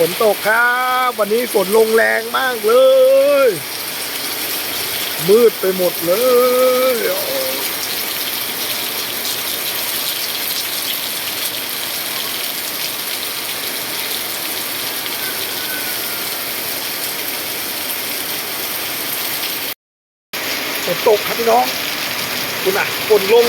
ฝนตกครับ วันนี้ฝนลงแรงมากเลย มืดไปหมดเลย ฝนตกครับพี่น้อง คุณอะฝนลง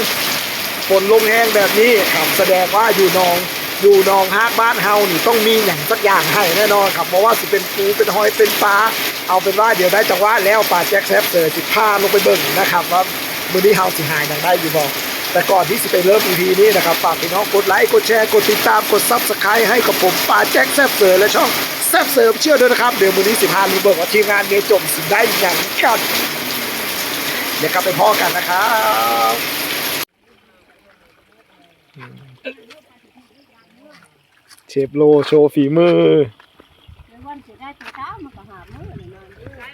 ฝนลงแห้งแบบนี้ครับแสดงว่าอยู่นอง อยู่นองฮากบ้านเฮานี่ต้องมีอย่างสักอย่างให้แน่นอนครับเพราะว่าสิเป็นปูเป็นหอยเป็นปลาเอาเป็นว่าเดี๋ยวได้จังหวะแล้วปลาแจ็คแซฟเซอร์สิพาลงไปเบิ่งนะครับว่ามือนี้เฮาสิหายอย่างได้อยู่บ่แต่ก่อนที่สิไปเริ่ม EP นี้นะครับฝากพี่น้องกดไลค์กดแชร์กดติดตามกด Subscribe ให้กับผมปลาแจ็คแซฟเซอร์และช่องแซฟเซอร์เชื่อด้วยนะครับเดี๋ยวมือนี้สิพาลุงเบิ่งว่าทีมงานเมจมสิได้อย่างกันเดี๋ยวกลับไปพ่อกันนะครับ ฟโลโชว์ฝีมือในวันจะได้ตัวเช้ามันก็หามื้อนี่นอนด้วย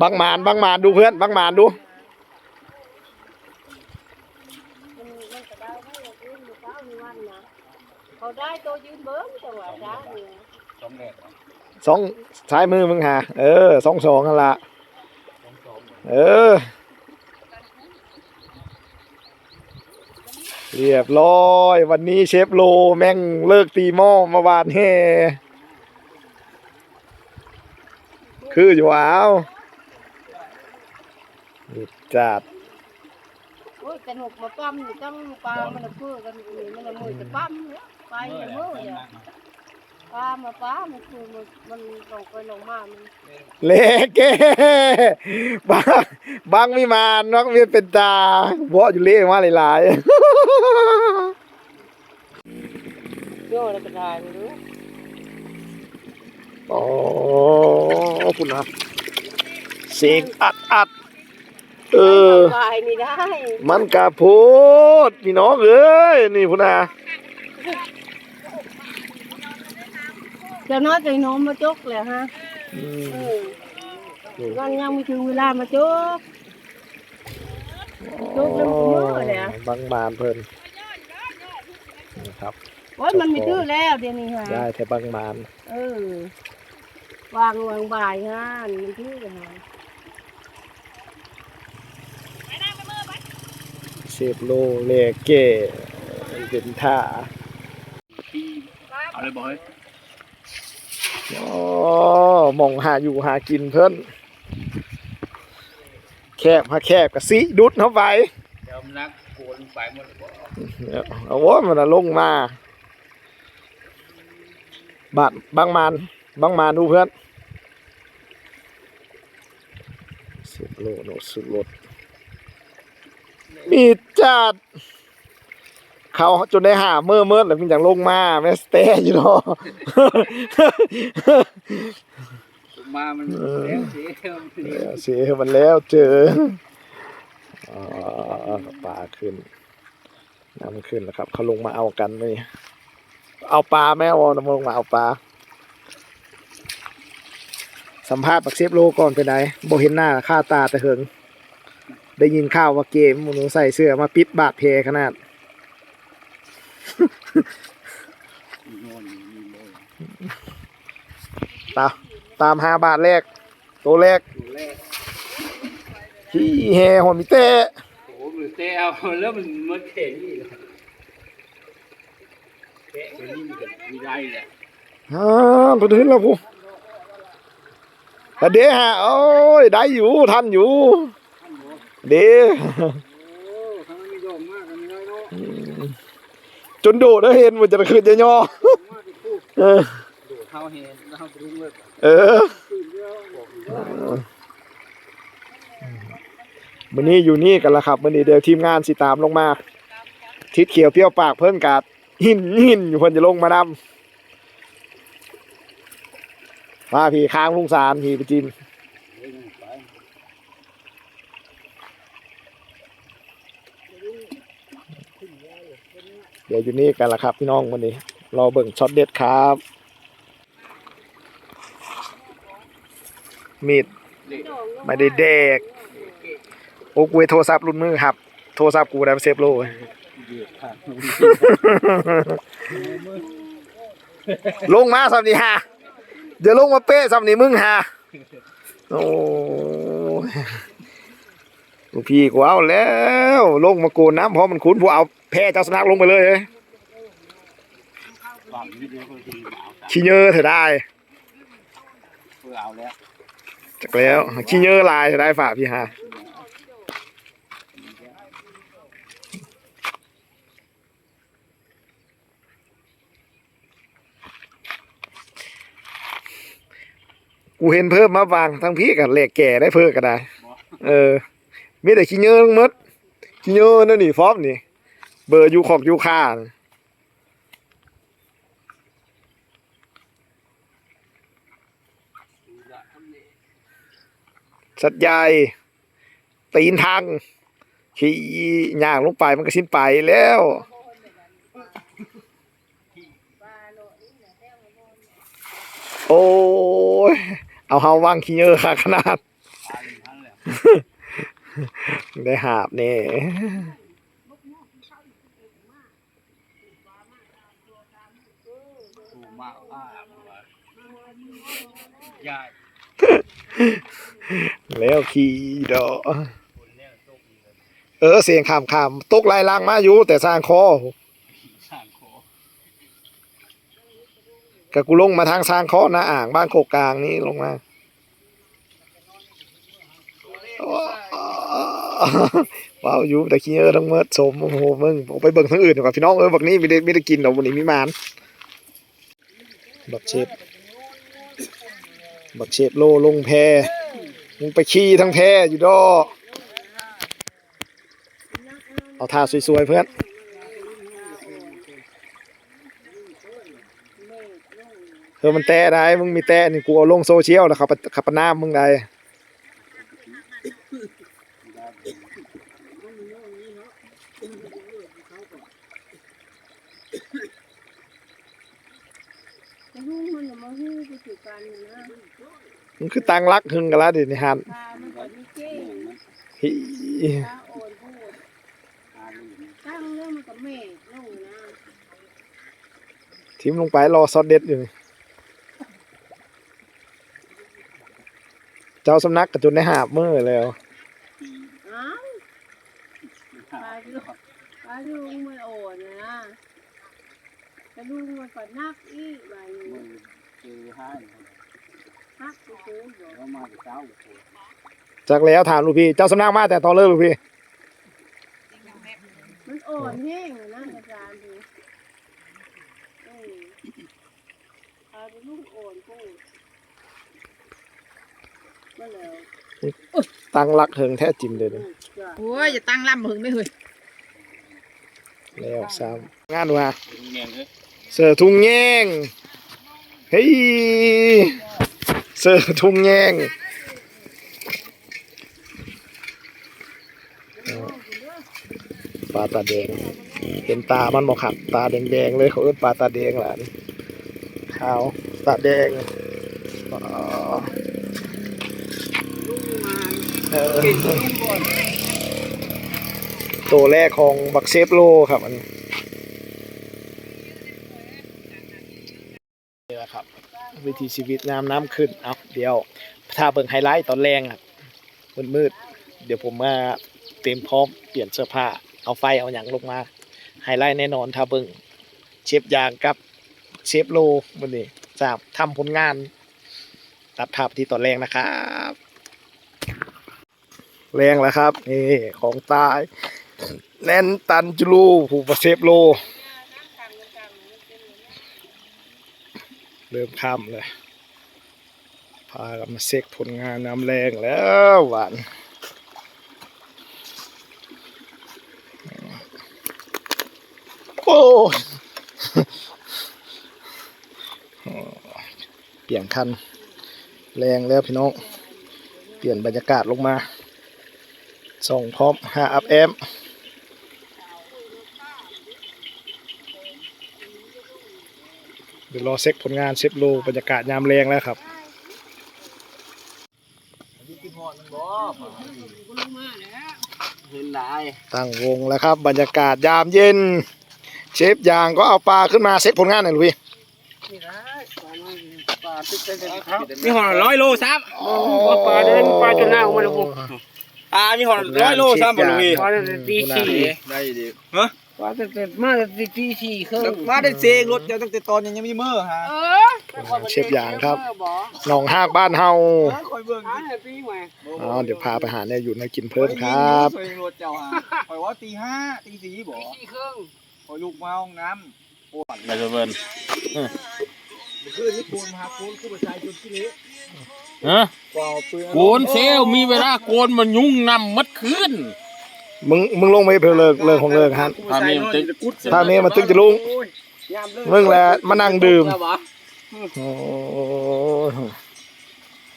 บังหมานบังหมานดูเพื่อนบังหมานดู มันมันก็ได้ได้ยืนอยู่เช้ามีวันนะเขาได้ตัวยืนเบิ้งแต่ว่าได้เนี่ยสองซ้ายมือมึงหาเออสองสองกันละเออ เรียบร้อย วันนี้เชฟโลแม่งเลิกตีหม้อมาวานแห่คืออยู่ว้าวนี่จัดโอ้ยแต่หกมาปั๊มอยู่ต้องปลามันเพื่อกันมันมือจะปั๊มเนี่ยไปอย่างมือเนี่ย ปลามาปลามันคือมันมันลงไปลงมามันเละเก้บางบางไม่มานักเวียนเป็นตาเพราะอยู่เละมาหลายเพื่ออะไรก็ได้ไม่รู้ๆอ๋อคุณครับเสียงอัดอัดเออลายนี่ได้ มันกะโพดพี่น้องเอ้ยนี่พุ่นนะ จะน้อยใจน้องมาจกเลยฮะอืมเออวันยังไม่ถึงเวลามาจก ลูกเริ่มกูมือเลยอะ บางบานเพิ่นนะครับโอ้ยมันไม่ดื้อแล้วเดี๋ยวนี้ฮะได้แต่บางบานเออวางวางบ่ายฮะมันดื้อเลยฮะเชฟโลเลเก้เป็นท่าเอาเลยบอกเฮ้ย อ๋อมองหาอยู่หากินเพิ่นแคบหาแคบกะสิดุดเข้าไปเดี๋ยวมันนักโกนไปหมดเลยบอกเอาโว้มันน่ะลงมาบาดบางมานบางมานดูเพื่อนสิบโลโนสุดรถมีจัด เขาจนได้หาเมื่อเมื่อแล้วมันอย่างลงมาแม่สเตย์อยู่เนาะมามันแล้วเสียมันเสียมันแล้วเจอปลาขึ้นน้ำขึ้นแล้วครับ เขาลงมาเอากันนี่เอาปลาแม่วอลงมาเอาปลาสัมภาษณ์ปักเซฟโลก่อนเป็นโบเห็นหน้าค่าตาแต่เหิงได้ยินข่าวว่าเกมหนูใส่เสื้อมาปิดบาดเพขนาด ตามตามหาบาทแรก ตัวแรกตัวแรกที่แฮหอมิเต้โอ้โหมันเตะเอาแล้วมันมันเข่งนี่เลยเตะตัวนี้มันก็มีไรแหละอ่าตัวนี้แล้วพูแต่เด้ฮะโอ้ยได้อยู่ทันอยู่เด้โอ้ทำไมไม่ยอมมากกันเลยเนาะ จนโดดแล้วเห็นมันจะขึ้นจะย่อมากที่พูดเออโดดเท้าเห็นเท้าปรุงเลยเออตื่นเยอะบอกอยู่ว่ามื้อนี้อยู่นี่กันละครับมื้อนี้เดี๋ยวทีมงานสิตามลงมา ทิศเขียวเปรี้ยวปากเพิ่นกาดหินหินอยู่เพิ่นจะลงมานำมาพี่ค้างลุงสารพี่ไปจิน เฮ้ยมันไป เดี๋ยว อยู่นี่กันละครับ พี่น้องมื้อนี้รอเบิ่งช็อตเด็ดครับ มีดไม่ได้เด็กโอ้กูโทรศัพท์รุ่นมือครับ โทรศัพท์กูได้เซฟโลลงมาสำนีฮะเดี๋ยวลงมาเป๊ะสำนีมึงฮะโอ้ ลูกพี่กูเอาแล้ว ลงมาโกนน้ำเพราะมันคุ้นพวกเอาแพ้เจ้าสำนักลงไปเลยเอ้ยฝั่งนี้เดียวก็คือเอาขี้เยอะเถอะได้เพื่อเอาแล้วจักแล้วขี้เยอะลายเถอะได้ฝากพี่ฮะกูเห็นเพิ่มมาวางทั้งพี่กับเหล็กแก่ได้เพิ่มก็ได้ เออ มีแต่ขี้เยอะทั้งหมดขี้เยอนั่นนี่ฟอมนี่ เบอร์ยูขอกยูค่าน่ะสัตว์ใหญ่ตีนทางขี่ย่างลงไปมันก็สิ้นไปแล้วโอ้ย เอาเฮาวางขี้เยอะค่ะขนาด ได้หาบนี่ถูกมากมากเลยยายแล้วขี่ดอกคนเนี้ยตกเลยเออ เสียงขามขามตกลายลางมาอยู่ แต่สร้างคอสร้างโคกับกูลงมาทางสร้างคอหน้าอ่างบ้านโคกกลางนี่ลงมา ว้าวอยู่แต่ขี้เออทั้งเมดสมโอ้โหมึงผมไปเบิ่งทั้งอื่นดีกว่าพี่น้องเออบักนี้ไม่ได้ไม่ได้กินดอกวันนี้มีมานบักเชฟบักเชฟโลลงแพมึงไปขี้ทั้งแพอยู่ดอเอาท่าสวยๆเพื่อนเออมันแตะได้มึงมีแตะนี่กูเอาลงโซเชียลแล้วเขาปะขับปน้ำมึงได้ มันน่ะมาฮู้กูสิกันนะมึงคือตังรักหึงกันละดิในฮันตามันก็มีเก้งฮิตาโอนพูดตายอยู่นี่ตั้งเรื่องมันก็เมฆลงนะทิมลงไปรอซอสเด็ดอยู่นี่เจ้าสำนักกระจุนได้หาบมือแล้วอ้าวตาลูกตาลุงมันโอนนะตาลุงมันก็นักอีกว่าอยู่มึง คือให้นักกูซื้ออยู่แล้วมาจากเจ้าโคจากแล้วถามลูกพี่ เจ้าสำนักมาแต่ตอนเลิกลูกพี่ มันอ่อนแห้งอะนะอาจารย์ดูเออตาลุงอ่อนพูดก็แล้วตังรักหึงแท้จริงเลยพูนี่ดจ้ะโอ้ยอย่าตั้งล่ำหึงได้เฮ้ยแล้วซ้ำงานดูฮะเงี้ยเลยเสือทุ่งแง่ง เฮ้ยเสือทุ่งแง่งปลาตาแดง เห็นตามันบอกขัดตาแดงๆเลยเขาเอิ้นปลาตาแดงหลานขาวตาแดงตัวแรกของบักเซฟโลครับอันนี้ นะครับ วิถีชีวิตน้ำน้ำขึ้นเอาเดี๋ยวถ้าเบิ่งไฮไลท์ตอนแรงอะมืดๆเดี๋ยวผมมาเตรียมพร้อมเปลี่ยนเสื้อผ้าเอาไฟเอาอย่างลงมาไฮไลท์แน่นอนถ้าเบิ่งเชฟยางกับเชฟโลวันนี้จะทำผลงาน ตัดภาพที่ตอนแรงนะครับแรงแล้วครับนี่ของตายแน่นตันจูลูผูกเชฟโล เริ่มค่ำเลยพากันมาเซ็กผลงานน้ำแรงแล้วหวานโอ้เปลี่ยนคัน แรงแล้วพี่น้อง เปลี่ยนบรรยากาศลงมา ส่งพร้อมหาอัพแอม เดี๋ยวรอเซ็กผลงานเซฟโลบรรยากาศยามแรงแล้วครับกูลงมาแล้วเห็นหลายตั้งวงแล้วครับ บรรยากาศยามเย็น เชฟยางก็เอาปลาขึ้นมาเซ็ตผลงานหน่อยลุยนี่ได้ปลาน้อยปลาติดเต็มครับมีหอนร้อยโลซ้ำปลาเดินปลาจนหน้าของมันแล้วกูอ่ามีหอนร้อยโลซ้ำบ่ลุงพี่ปลาเดินตีสี่ ได้ดิปลาเดินมาตีตีสี่ครึ่งมาได้เซงรถเจ้าตั้งแต่ตอนยังยังมีมือฮะเออเชฟยางครับหนองหากบ้านเฮาคอยเบิ่งหาให้ปีใหม่อ๋อเดี๋ยวพาไปหาเนี่ยอยู่ในกินเพิ่มครับเซงรถเจ้าฮะคอยว่าตีห้าตีสี่บ่ตีสี่ครึ่งคอยลูกมาห้องน้ำปวดอะไรเบิ่นคืนนี้ปูนมาปูนคือประชาชนที่นี้ฮะกว่าเปลือกโกนเซลลมีเวลาโกนมันยุ่งนำมัดคืน มึงมึงลงไปเพื่อเลิกเลิกของเลิกฮันถ้ามีมันตึกถ้านี้มันตึกจะลุงยามเลิกมึงแหละมานั่งดื่มแล้ววะโอ้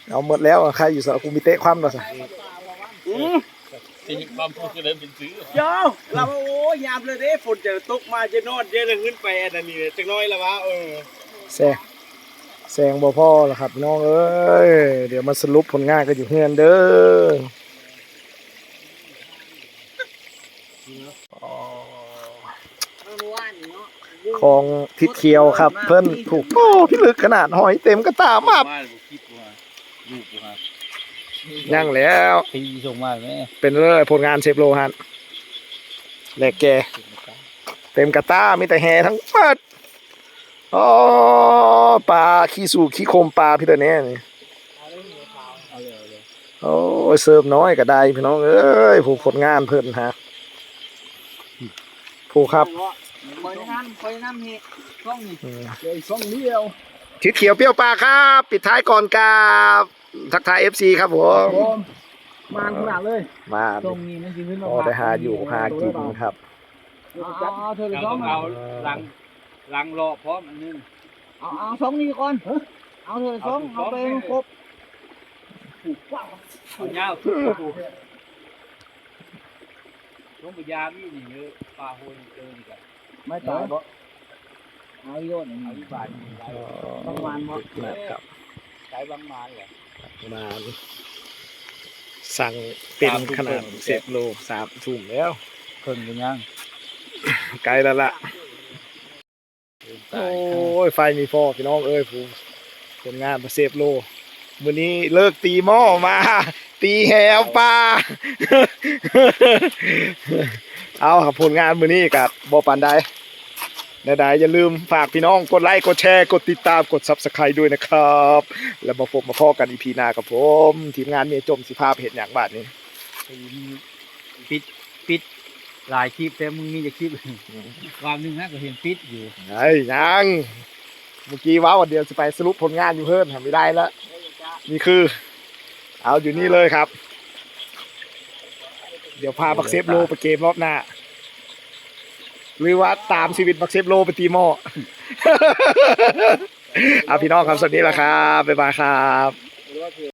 เอาหมดแล้วอะใครอยู่สระกูมีเตะความต่อสิที่ความพูดก็เลยเป็นซื้อเจ้าเราโอ้ยามเลยเด้ฝนจะตกมาจะนอนเยอะเลยขึ้นไปอันนั้นนี่จักน้อยแล้ววะเออแซงแซงบ่พ่อแล้วครับน้องเอ้ยเดี๋ยวมาสรุปผลงานกันอยู่เฮือนเด้ออ๋อ ของทิศเขียวครับ เพิ่นถูกโอ้พี่ลึกขนาดหอยเต็มกระตามาบมาคิดว่าลูกว่ายั่งแล้วตีส่งมาไหมเป็นเรื่องผลงานเชฟโลฮันแหลกแกเต็มกระต้ามีแต่แฮทั้งหมดอ๋อปลาขี้สู่ขี้โคมปลาพี่ตัวเนี้ยนี่โอ้ยเสิร์ฟน้อยก็ได้พี่น้องเอ้ยผู้ผลงานเพิ่นฮะผู้ครับ คอยนั่นคอยนั่นนี่ช่องนี่อืมเดี๋ยวช่องเดียวทิศเขียวเปรี้ยวปลาครับ ปิดท้ายก่อนกับทักทาย FC ครับผมผมมาขนาดเลย มาตรงนี้มันจะขึ้นมาพอได้หาอยู่หากินครับเอาเอาเธอเลยเราสอต้องงเอาลังลังรอพร้อมอันนึงเอาเอาสองนี้ก่อนเอาเธอสองเอาไปครบเอาเงาต้องไปยามีนี่เยอะปลาโหยเจอนี่กัน ไม่ตายบ่เอาโยนเอาที่บ้านนี่ได้ประมาณบ่ครับใช้บางมาเลยมาสั่งเป็นขนาดเศษโลสามถุงแล้วเพิ่นกันยังไกลแล้วล่ะโอ้ยไฟมีฟอพี่น้องเอ้ยผู้ผลงานมาเซฟโลมื้อนี้เลิกตีหม้อมา ตีแหวปลาเอาครับผลงานมื้อนี้กับบอปันใด ใดๆอย่าลืมฝากพี่น้องกดไลค์กดแชร์กดติดตามกด Subscribe ด้วยนะครับ แล้วมาพบมาพอกันอีพีหน้ากับผม ทีมงานเมียจมสิภาพเห็นอย่างบาดนี้ปิดปิดหลายคลิปแต่มึงมีจะคลิปความหนึงนะก็เห็นปิดอยู่ไอ้ยยังเมื่อกี้ว้าววันเดียวจะไปสรุปผลงานอยู่เพิ่มทำไม่ได้แล้วนี่คือ เอาอยู่นี่เลยครับ เดี๋ยวพาบักเซฟโลไปเกมรอบหน้า หรือว่าตามชีวิตบักเซฟโลไปตีหม้อเอาพี่น้องครับสวัสดีละครับบ๊ายบายครับ